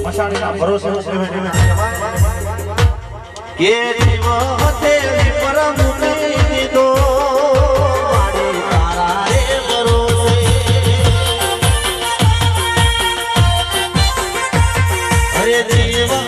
મસાણીના ભરોસે કે દિવસે પરમ દેવા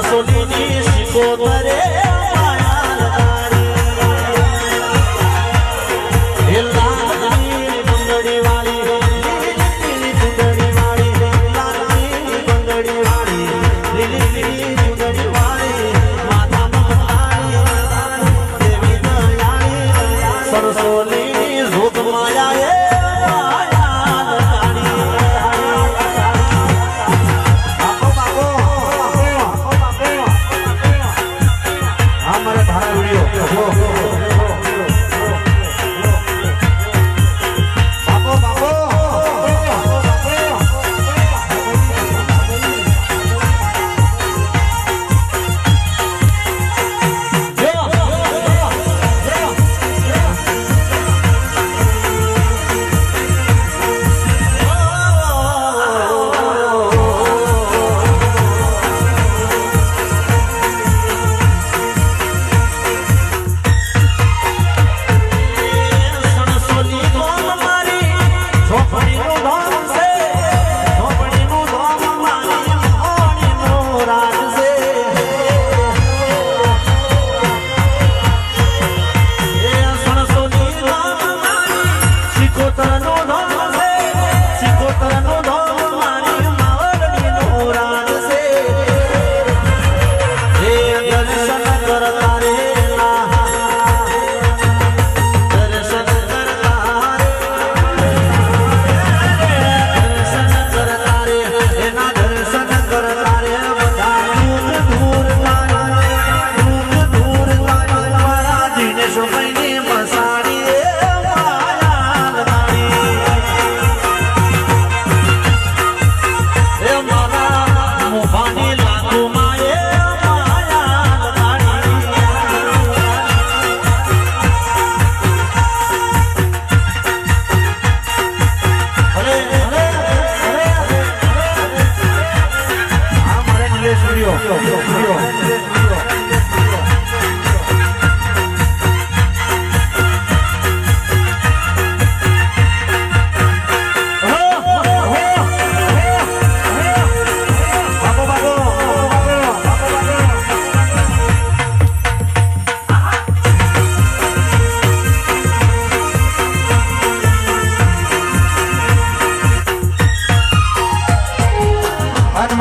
સોની શીખો તરે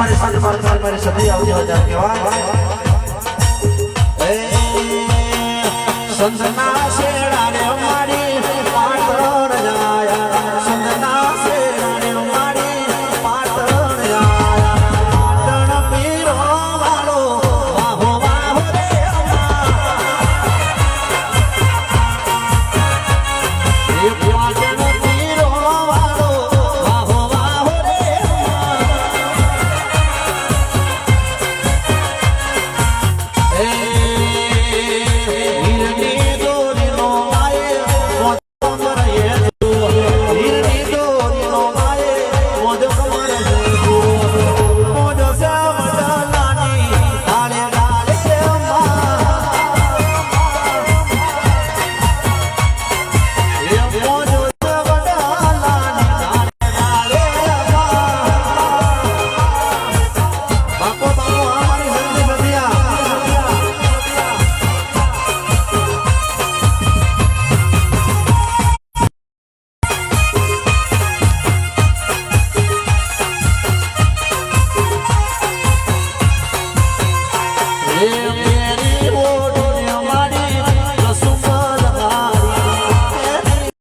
તમારી સાથે મારી સાથે મારી સાથે આવજો ત્યારે સંતના